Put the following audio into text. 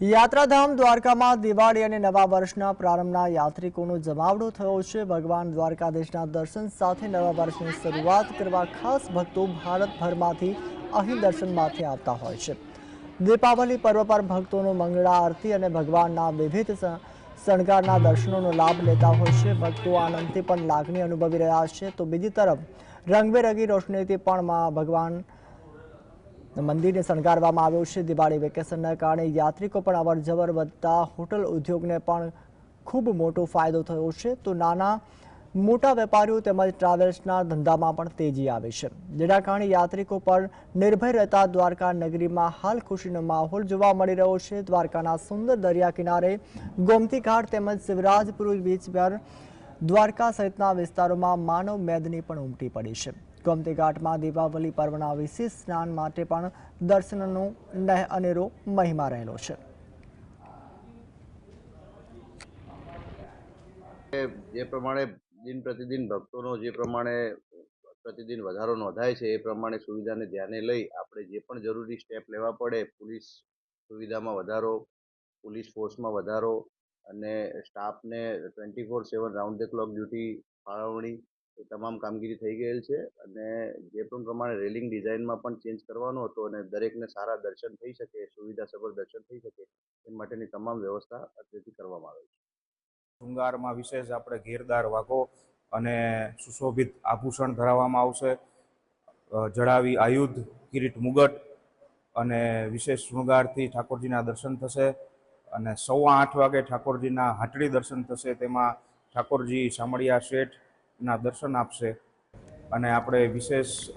યાત્રાધામ, દ્વારકામાં દિવાળી અને નવા વર્ષના પ્રારંભના યાત્રિકોનો જમાવડો થયો છે. ભગવાન દ્વારકાધીશના દર્શન સાથે નવા વર્ષની શરૂઆત કરવા ખાસ ભક્તો ભારતભરમાંથી અહીં દર્શનમાંથી આવતા હોય છે. દીપાવલી પર્વ પર ભક્તોનો મંગળા આરતી અને ભગવાનના વિવિધ શણગારના દર્શનોનો લાભ લેતા હોય છે. ભક્તો આનંદથી પણ લાગણી અનુભવી રહ્યા છે. તો બીજી તરફ, રંગબેરંગી રોશનીથી પણ ભગવાન મંદિરને શણગારવામાં આવ્યું છે. દિવાળી વેકેશનના કારણે યાત્રિકો પણ અવર જવર વધતા હોટલ ઉદ્યોગને પણ ખૂબ મોટો ફાયદો થયો છે. તો નાના, મોટા વેપારીઓ તેમજ ટ્રાવેલ્સના ધંધામાં પણ તેજી આવી છે. જેના કારણે યાત્રિકો પર નિર્ભય રહેતા દ્વારકા નગરીમાં હાલ ખુશીનો માહોલ જોવા મળી રહ્યો છે. દ્વારકાના સુંદર દરિયા કિનારે ગોમતી તેમજ શિવરાજપુર બીચ પર દ્વારકા સહિતના વિસ્તારોમાં માનવ મેદની પણ ઉમટી પડી છે. ગોમતી ઘાટમાં દીપાવલી પર્વના વિશેષ સ્નાન માટે પણ દર્શનનો નહ અનેરો મહિમા રહેલો છે. જે પ્રમાણે દિન પ્રતિદિન ભક્તોનો જે પ્રમાણે પ્રતિદિન વધારો નોંધાય છે, એ પ્રમાણે સુવિધાને ધ્યાને લઈ આપણે જે પણ જરૂરી સ્ટેપ લેવા પડે, પોલીસ સુવિધામાં વધારો, પોલીસ ફોર્સમાં વધારો અને સ્ટાફને twenty four seven round the clock duty ફાળવણી એ તમામ કામગીરી થઈ ગયેલ છે અને જે પણ પ્રમાણે રેલિંગ ડિઝાઇનમાં પણ ચેન્જ કરવાનો હતો અને દરેકને સારા દર્શન થઈ શકે, સુવિધાસભર દર્શન થઈ શકે, એ માટેની તમામ વ્યવસ્થા અત્યારથી કરવામાં આવે છે. શૃંગારમાં વિશેષ આપણે ઘેરદાર વાઘો અને સુશોભિત આભૂષણ ધરાવવામાં આવશે. જળાવી આયુધ, કિરીટ મુગટ અને વિશેષ શૃંગારથી ઠાકોરજીના દર્શન થશે અને સવા આઠ વાગે ઠાકોરજીના હાટડી દર્શન થશે. તેમાં ઠાકોરજી શામળિયા શેઠના દર્શન આપશે. અને આપણે વિશેષ